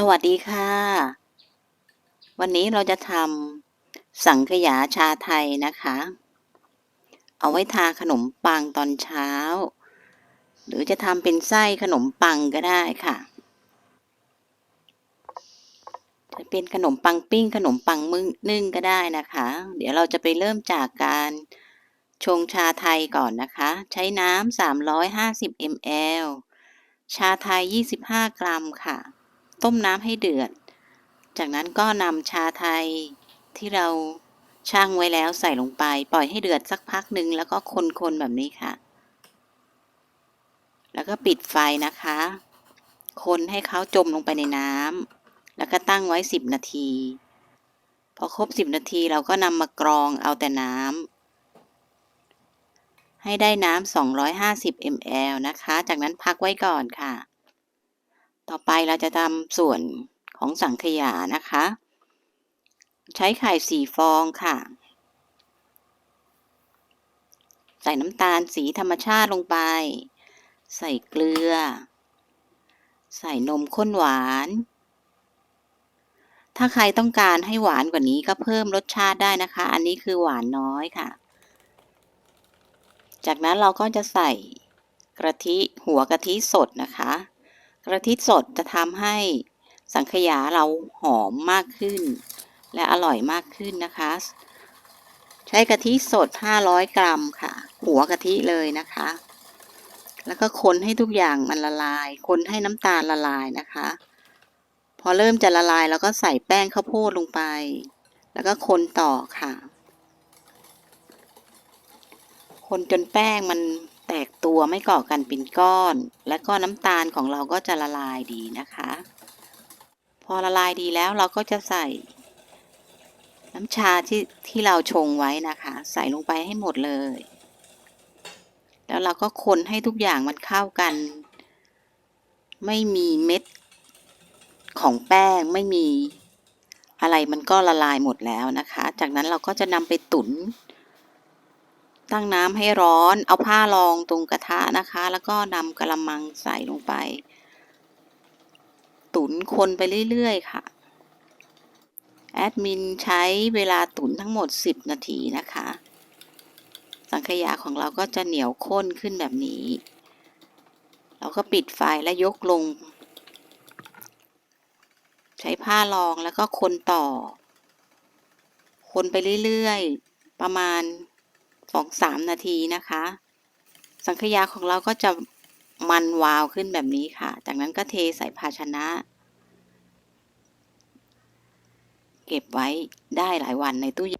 สวัสดีค่ะ วันนี้เราจะทำสังขยาชาไทยนะคะ เอาไว้ทาขนมปังตอนเช้า หรือจะทำเป็นไส้ขนมปังก็ได้ค่ะ จะเป็นขนมปังปิ้งขนมปังมึงนึ่งก็ได้นะคะ เดี๋ยวเราจะไปเริ่มจากการชงชาไทยก่อนนะคะ ใช้น้ำ350 ml ชาไทย 25 กรัมค่ะ ต้มน้ำให้เดือด จากนั้นก็นำชาไทยที่เราช่างไว้แล้วใส่ลงไป ปล่อยให้เดือดสักพักหนึ่งแล้วก็คนๆแบบนี้ค่ะ แล้วก็ปิดไฟนะคะ คนให้เขาจมลงไปในน้ำแล้วก็ตั้งไว้ 10 นาที พอครบ 10 นาทีเราก็นำมากรองเอาแต่น้ำให้ได้น้ำ250 ml นะคะ จากนั้นพักไว้ก่อนค่ะ ต่อไปเราจะทำส่วนของสังขยานะคะ ใช้ไข่สี่ฟองค่ะ ใส่น้ำตาลสีธรรมชาติลงไป ใส่เกลือ ใส่นมข้นหวาน ถ้าใครต้องการให้หวานกว่านี้ก็เพิ่มรสชาติได้นะคะ อันนี้คือหวานน้อยค่ะ จากนั้นเราก็จะใส่กะทิหัวกะทิสดนะคะ กะทิสดจะทำให้สังขยาเราหอมมากขึ้น และอร่อยมากขึ้นนะคะ ใช้กะทิสด 500 กรัมค่ะ หัวกะทิเลยนะคะ แล้วก็คนให้ทุกอย่างมันละลาย คนให้น้ำตาลละลายนะคะ พอเริ่มจะละลายเราก็ใส่แป้งข้าวโพดลงไป แล้วก็คนต่อค่ะ คนจนแป้งมัน แตกตัวไม่ก่อกันเป็นก้อน และก็น้ำตาลของเราก็จะละลายดีนะคะ พอละลายดีแล้วเราก็จะใส่ น้ำชาที่ที่เราชงไว้นะคะ ใส่ลงไปให้หมดเลย แล้วเราก็คนให้ทุกอย่างมันเข้ากัน ไม่มีเม็ดของแป้งไม่มีอะไรมันก็ละลายหมดแล้วนะคะ จากนั้นเราก็จะนำไปตุ๋น ตั้งน้ำให้ร้อน เอาผ้ารองตรงกระทะนะคะ แล้วก็นำกระมังใส่ลงไป ตุ๋นคนไปเรื่อยๆค่ะ แอดมินใช้เวลาตุ๋นทั้งหมด 10 นาทีนะคะ สังขยาของเราก็จะเหนียวข้นขึ้นแบบนี้ เราก็ปิดไฟและยกลง ใช้ผ้ารองแล้วก็คนต่อ คนไปเรื่อยๆ ประมาณ สองสามนาทีนะคะ สังขยาของเราก็จะมันวาวขึ้นแบบนี้ค่ะ จากนั้นก็เทใส่ภาชนะ เก็บไว้ได้หลายวันในตู้เย็น